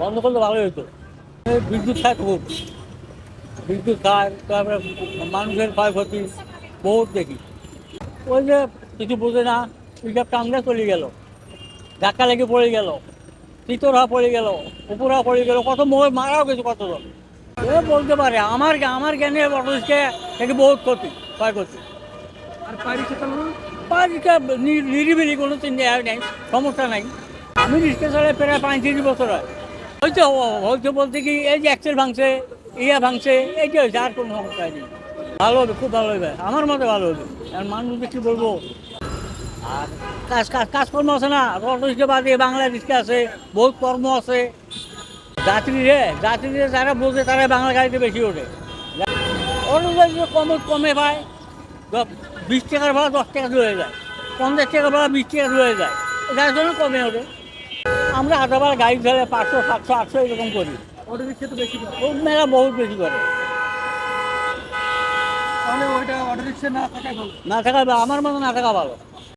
বন্ধ করলে ভালোই হতো। বিদ্যুৎ খায় খুব। বিদ্যুৎ খায়, তারপরে মানুষের ক্ষয়ক্ষতি বহুত দেখি। ওই যে কিছু বোঝে না পিকআপ টাঙ্গা চলে গেল। ধাক্কা লেগে পড়ে গেল, তিতরা পড়ে গেল, উপরা পড়ে গেল, কত মোড় মারাও গেছে কতজন এ বলতে পারে, আমার আমার জ্ঞানে অটোরিক্সা থেকে বহুত ক্ষতি, ক্ষয়ক্ষতি। আর চালানো নিরিবিলি কোনো চিন্তা নেই, সমস্যা নাই। আমি রিক্সা প্রায় পাঁচ তিরিশ বছর হয়। হয়তো হয়তো বলতে কি, এই যে অ্যাক্সেল ভাঙছে, ইয়া ভাঙছে এইটা হয়েছে, আর কোনো সমস্যা নেই। ভালো হবে, খুব ভালো হবে, আমার মতে ভালো হবে। আর মানুষকে কি বলব? আর কাজ কাজ, কাজকর্ম আছে না অটো বাদে বাংলা রিক্সা আছে, বহুত কর্ম আছে। যাত্রীরে যাত্রীরে যারা বোঝে তারা বাংলা গাড়িতে বেশি ওঠে। গাড়িতে কমে কমে পায় বিশ টাকার ভাড়া দশ টাকা রয়ে যায়, পঞ্চাশ টাকার ভাড়া বিশ টাকা রয়ে যায়, যার জন্য কমে ওঠে। আমরা আটবার গাড়ি ধরে পাঁচশো সাতশো আটশো এরকম করি। অটো রিক্সা তো বেশি করে? মেলা বহুত বেশি করে। তাহলে ওইটা অটো রিক্সা না থাকাই ভালো। না থাকা আমার মতো না থাকা ভালো।